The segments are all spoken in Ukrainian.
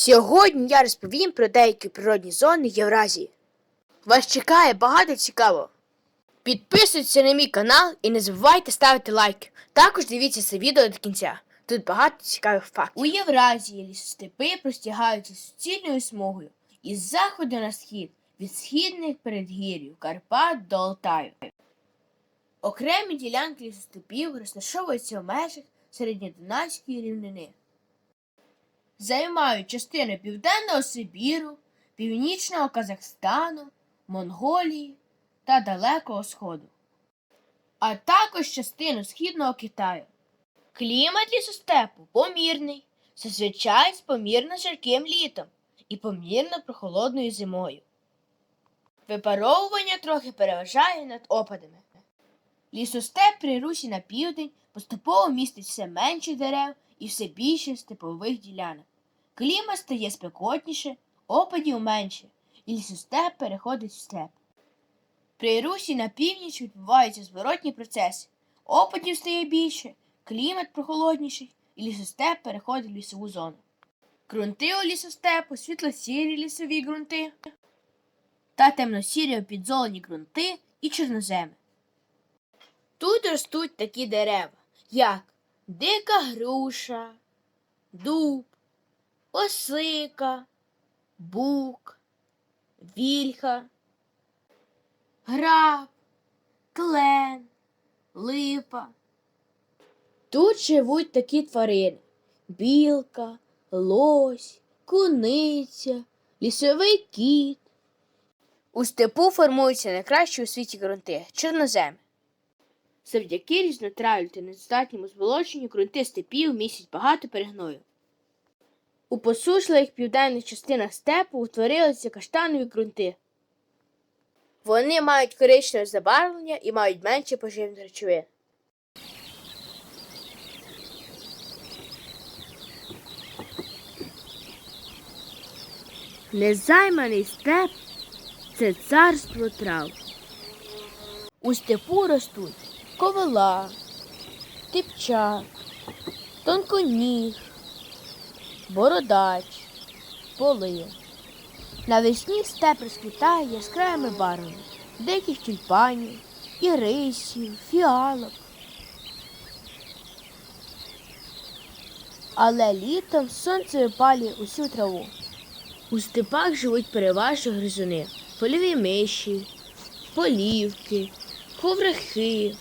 Сьогодні я розповім про деякі природні зони Євразії. Вас чекає багато цікавого. Підписуйтесь на мій канал і не забувайте ставити лайки. Також дивіться це відео до кінця. Тут багато цікавих фактів. У Євразії лісостепи простягаються суцільною смугою із заходу на схід від східних передгір'їв Карпат до Алтаю. Окремі ділянки лісостепів розташовуються в межах середньодунайської рівнини. Займають частину Південного Сибіру, Північного Казахстану, Монголії та Далекого Сходу, а також частину Східного Китаю. Клімат лісостепу помірний, зазвичай з помірно жарким літом і помірно прохолодною зимою. Випаровування трохи переважає над опадами. Лісостеп при русі на південь поступово містить все менше дерев і все більше степових ділянок. Клімат стає спекотніше, опадів менше, і лісостеп переходить в степ. При русі на північ відбуваються зворотні процеси. Опадів стає більше, клімат прохолодніший, і лісостеп переходить в лісову зону. Ґрунти у лісостепу, світло-сірі лісові ґрунти та темно-сірі підзолені ґрунти і чорноземи. Тут ростуть такі дерева, як дика груша, дуб, осика, бук, вільха, граб, клен, липа. Тут живуть такі тварини білка, лось, куниця, лісовий кіт. У степу формуються найкращі у світі ґрунти чорноземи. Завдяки різнотрав'ю та недостатньому зболоченню ґрунти степів містять багато перегною. У посушливих південних частинах степу утворилися каштанові ґрунти. Вони мають коричневе забарвлення і мають менше поживних речовин. Незайманий степ це царство трав. У степу ростуть ковила, типчак, тонконіг, бородач, поли. Навесні степ розквітає яскравими барвами диких тюльпанів, ірисів, фіалок. Але літом сонце випалює усю траву. У степах живуть переважно гризуни, польові миші, полівки, коврахи,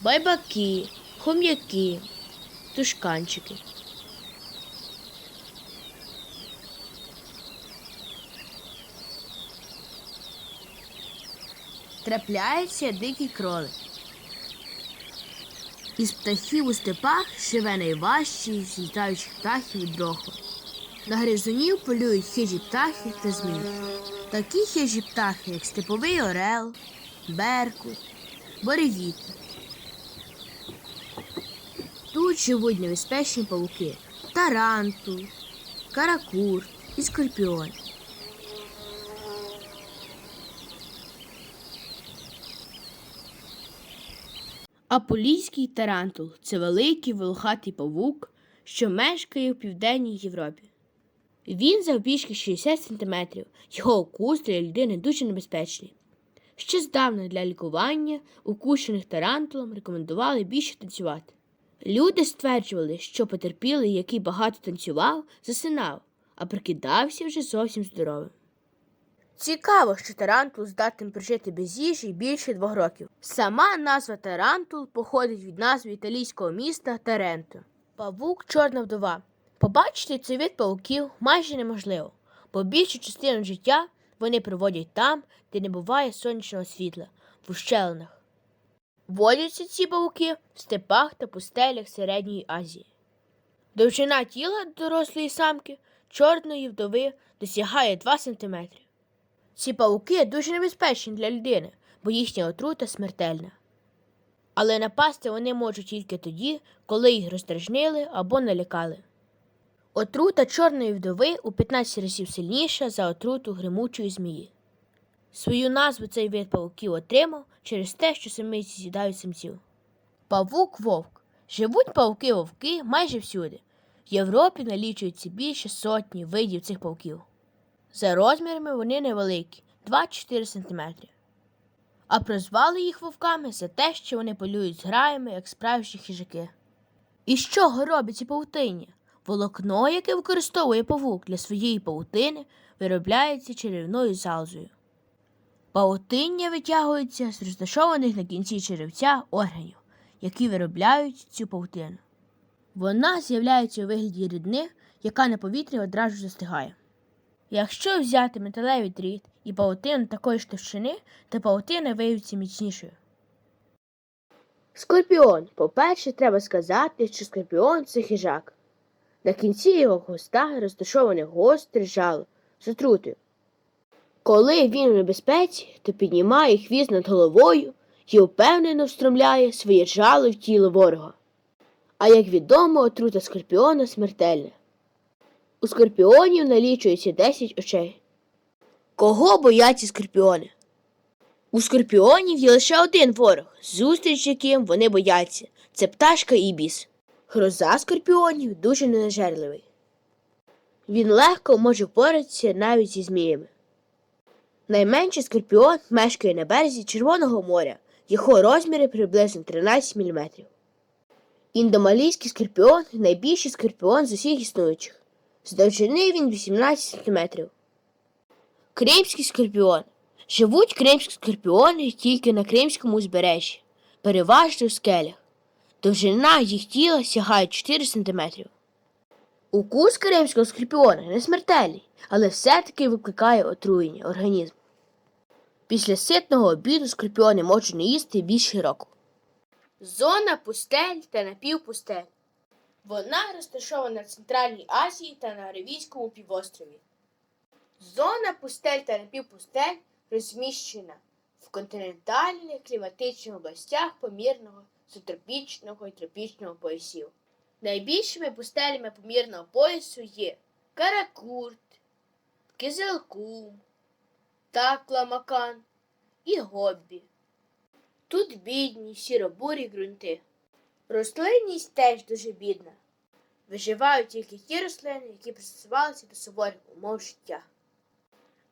байбаки, хом'яки, тушканчики. Трапляється дикий кролик. Із птахів у степах живе найважчий з літаючих птахів дроху. На гризунів полюють хижі птахи та змії. Такі хижі птахи, як степовий орел, беркут, боревіта. Тут живуть небезпечні павуки тарантул, каракурт і скорпіон. Аполійський тарантул це великий волохатий павук, що мешкає в Південній Європі. Він завбільшки 60 см, його укус для людини дуже небезпечний. Ще здавна для лікування укушених тарантулом рекомендували більше танцювати. Люди стверджували, що потерпілий, який багато танцював, засинав, а прикидався вже зовсім здоровим. Цікаво, що тарантул здатен прожити без їжі більше двох років. Сама назва тарантул походить від назви італійського міста Таренто. Павук чорна вдова. Побачити цей вид павуків майже неможливо, бо більшу частину життя вони проводять там, де не буває сонячного світла, в ущелинах. Водяться ці павуки в степах та пустелях Середньої Азії. Довжина тіла дорослої самки чорної вдови досягає 2 см. Ці павуки дуже небезпечні для людини, бо їхня отрута смертельна. Але напасти вони можуть тільки тоді, коли їх роздражнили або налякали. Отрута чорної вдови у 15 разів сильніша за отруту гримучої змії. Свою назву цей вид павуків отримав через те, що самиці з'їдають самців. Павук вовк. Живуть павуки вовки майже всюди. В Європі налічується більше сотні видів цих павуків. За розмірами вони невеликі 2-4 см. А прозвали їх вовками за те, що вони полюють з граями, як справжні хижаки. І з чого робиться павутиння? Волокно, яке використовує павук для своєї павутини, виробляється черевною залозою. Павутиння витягується з розташованих на кінці черевця органів, які виробляють цю павутину. Вона з'являється у вигляді рідни, яка на повітрі одразу застигає. Якщо взяти металевий дріт і павутину такої ж товщини, то павутина виявиться міцнішою. Скорпіон. По-перше, треба сказати, що скорпіон це хижак. На кінці його хвоста розташоване гостре жало з отрутою. Коли він в небезпеці, то піднімає хвіст над головою і впевнено встромляє своє жало в тіло ворога. А як відомо, отрута скорпіона смертельна. У скорпіонів налічується 10 очей. Кого бояться скорпіони? У скорпіонів є лише один ворог, зустріч яким вони бояться це пташка Ібіс. Гроза скорпіонів дуже ненажерливий. Він легко може впоратися навіть зі зміями. Найменший скорпіон мешкає на березі Червоного моря, його розміри приблизно 13 мм. Індомалійський скорпіон найбільший скорпіон з усіх існуючих. З довжини він 18 см. Кримський скорпіон. Живуть кримські скорпіони тільки на Кримському узбережжі, переважно в скелях. Довжина їх тіла сягає 4 см. Укус кримського скорпіона не смертельний, але все-таки викликає отруєння організму. Після ситного обіду скорпіони можуть не їсти більше року. Зона пустель та напівпустель. Вона розташована в Центральній Азії та на Аравійському півострові. Зона пустель та напівпустель розміщена в континентальних кліматичних областях помірного субтропічного і тропічного поясів. Найбільшими пустелями помірного поясу є Каракурт, Кизилкум, Такла-Макан і Гоббі. Тут бідні сіробурі ґрунти. Рослинність теж дуже бідна. Виживають тільки ті рослини, які пристосувалися до суворих умов життя.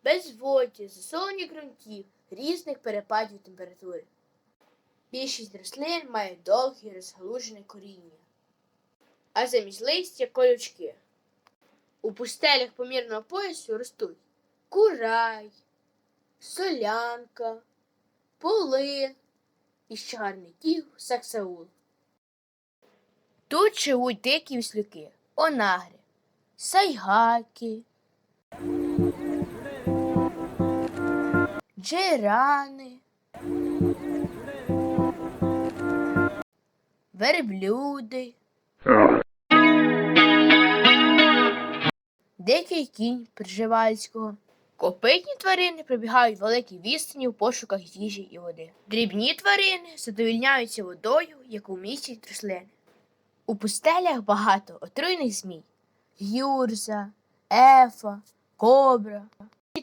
Безводдя, засолені ґрунтів, різних перепадів температури. Більшість рослин має довгі розгалужене коріння, а замість листя колючки. У пустелях помірного поясу ростуть курай, солянка, полин і з чагарників саксаул. Тут живуть дикі віслюки, онагри, сайгаки, джерани, верблюди, дикий кінь Пржевальського. Копитні тварини пробігають великі відстані в пошуках їжі і води. Дрібні тварини задовільняються водою, яку містять рослини. У пустелях багато отруйних змій юрза, ефа, кобра.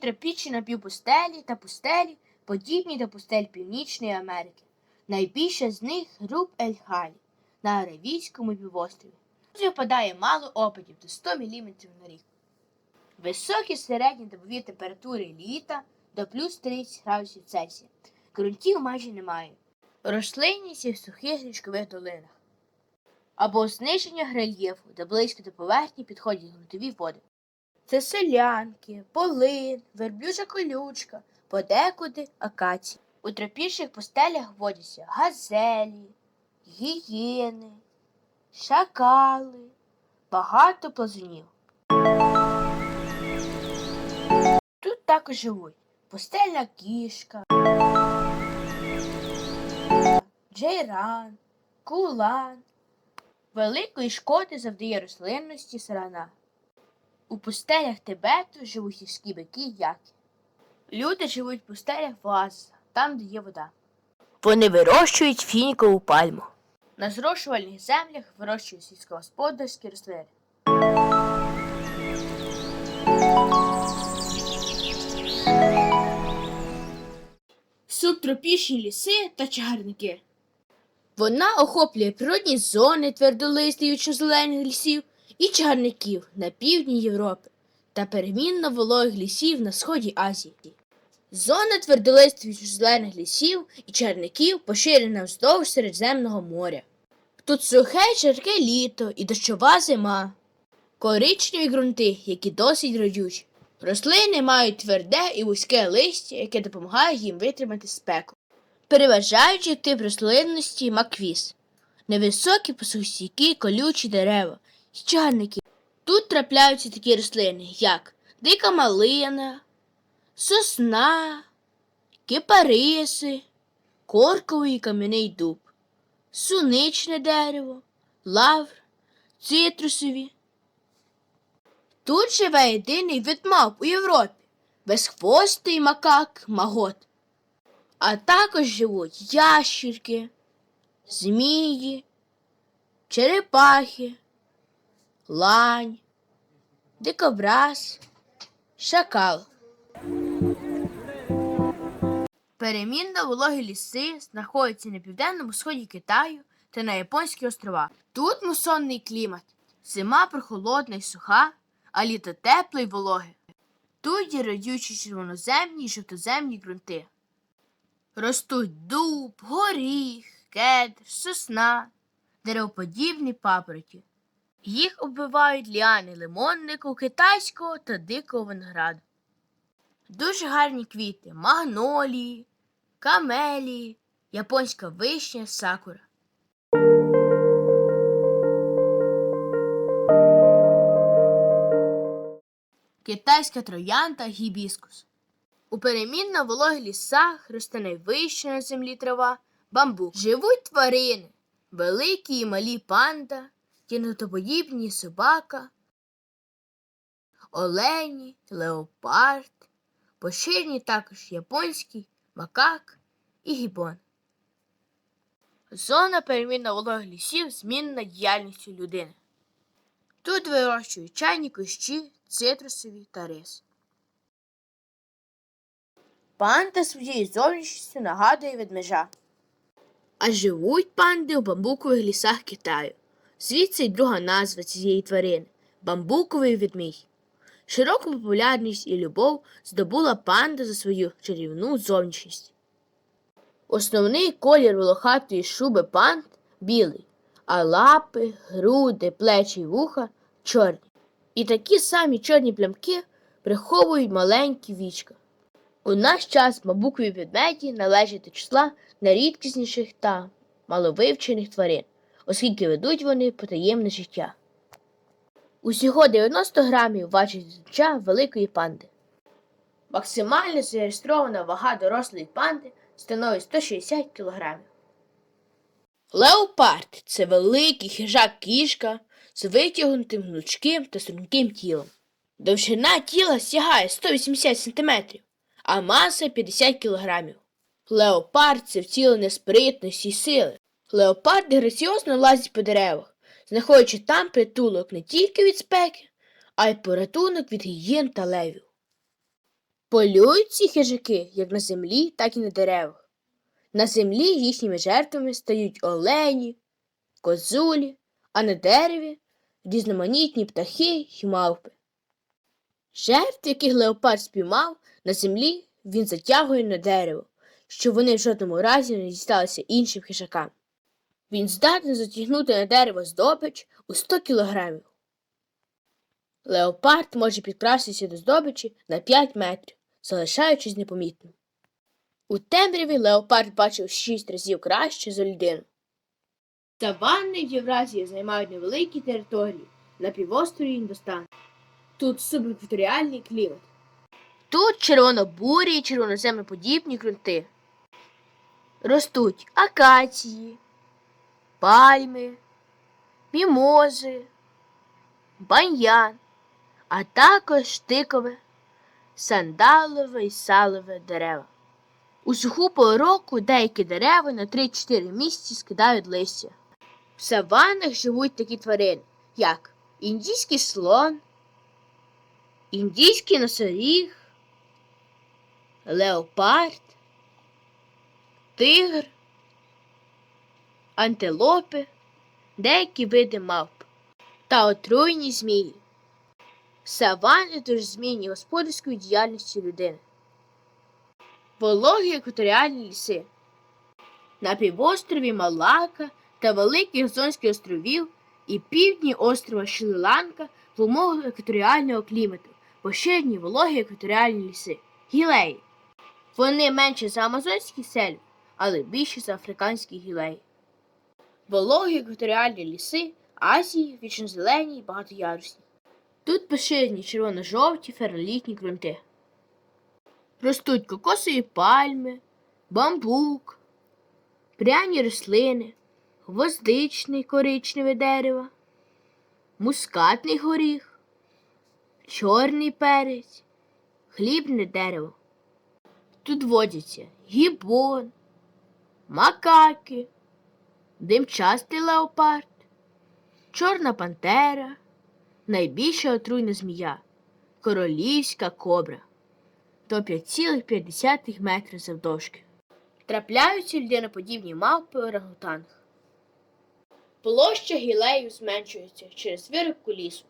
Тропічні напівпустелі та пустелі, подібні до пустель Північної Америки. Найбільша з них груп Ель-Халі на Аравійському півострові. Тут випадає мало опадів до 100 мм на рік. Високі середні добові температури літа до плюс 30 градусів Цельсія. Ґрунтів майже немає. Рослинність в сухих річкових долинах. Або зниження рельєфу, де близько до поверхні підходять ґрунтові води. Це солянки, полин, верблюжа колючка, подекуди акації. У тропічних пустелях водяться газелі, гієни, шакали, багато плазунів. Також живуть пустельна кішка, джейран, кулан. Великої шкоди завдає рослинності сарана. У пустелях Тибету живуть гірські бики й яки. Люди живуть в пустелях в там, де є вода. Вони вирощують фінікову пальму. На зрошувальних землях вирощують сільськогосподарські рослини. Субтропічні ліси та чагарники. Вона охоплює природні зони твердолистих зелених лісів і чагарників на півдні Європи та перемінно вологих лісів на сході Азії. Зона твердолистих зелених лісів і чарників поширена вздовж Середземного моря. Тут сухе черке літо і дощова зима, коричневі ґрунти, які досить родючі. Рослини мають тверде і вузьке листя, яке допомагає їм витримати спеку. Переважаючи тип рослинності маквіс, невисокі посухостійкі колючі дерева і. Тут трапляються такі рослини, як дика малина, сосна, кипариси, корковий і кам'яний дуб, суничне дерево, лавр, цитрусові. Тут живе єдиний вид мавп у Європі, безхвостий макак магот. А також живуть ящірки, змії, черепахи, лань, дикобраз, шакал. Перемінно вологі ліси знаходяться на південному сході Китаю та на Японських островах. Тут мусонний клімат. Зима прохолодна і суха, а літо тепле й вологе. Тут є родючі червоноземні і жовтоземні ґрунти. Ростуть дуб, горіх, кедр, сосна, деревоподібні папороті. Їх оббивають ліани лимоннику, китайського та дикого винограду. Дуже гарні квіти магнолії, камелії, японська вишня, сакура. Китайська троянда гібіскус. У перемінно вологих лісах росте найвища на землі трава, бамбук. Живуть тварини, великі і малі панда, кінотоподібні собака, олені, леопард, поширені також японський, макак і гібон. Зона перемінно вологих лісів змінена діяльністю людини. Тут вирощують чайні кущі, цитрусові та рис. Панда своєю зовнішністю нагадує ведмежа. А живуть панди у бамбукових лісах Китаю. Звідси й друга назва цієї тварини бамбуковий ведмідь. Широку популярність і любов здобула панда за свою чарівну зовнішність. Основний колір волохатої шуби панд білий, а лапи, груди, плечі й вуха чорні. І такі самі чорні плямки приховують маленькі вічка. У наш час бамбукові ведмеді належать до числа найрідкісніших та маловивчених тварин, оскільки ведуть вони потаємне життя. Усього 90 грамів важить життя великої панди. Максимально зареєстрована вага дорослої панди становить 160 кг. Леопард це великий хижак кішка з витягнутим гнучким та струнким тілом. Довжина тіла сягає 180 см, а маса 50 кг. Леопард це втілення спритності й сили. Леопарди граціозно лазять по деревах, знаходячи там притулок не тільки від спеки, а й порятунок від гієн та левів. Полюють ці хижаки як на землі, так і на деревах. На землі їхніми жертвами стають олені, козулі, а на дереві різноманітні птахи й мавпи. Жертв, яких леопард спіймав, на землі він затягує на дерево, щоб вони в жодному разі не дісталися іншим хижакам. Він здатний затягнути на дерево здобич у 100 кілограмів. Леопард може підкрастися до здобичі на 5 метрів, залишаючись непомітним. У темряві леопард бачив 6 разів краще за людину. Саванни в Євразії займають невеликі території на півострові Індостан. Тут субекваторіальний клімат. Тут червонобурі і червоноземноподібні ґрунти. Ростуть акації, пальми, мімози, баньян, а також тикове, сандалове і салове дерева. У суху пору року деякі дерева на 3-4 місяці скидають листя. В саваннах живуть такі тварини, як індійський слон, індійський носоріг, леопард, тигр, антилопи, деякі види мавп. та отруйні змії. Савани дуже змінні господарською діяльністю людини. Вологі екваторіальні ліси. На півострові Малака та Великих Зонських островів і півдні острова Шрі-Ланка в умовах екваторіального клімату поширені вологі екваторіальні ліси. Гілеї. Вони менше за амазонські сельви, але більше за африканські гілеї. Вологі екваторіальні ліси Азії вічнозелені й багатоярусні. Тут поширені червоно-жовті феролітні ґрунти. Ростуть кокосові пальми, бамбук, пряні рослини, гвоздичне й коричневе дерево, мускатний горіх, чорний перець, хлібне дерево. Тут водяться гібон, макаки, димчастий леопард, чорна пантера, найбільша отруйна змія, королівська кобра до 5,5 метри завдовжки. Трапляються людиноподібні мавпи орангутанг. Площа гілею зменшується через вирубку лісу.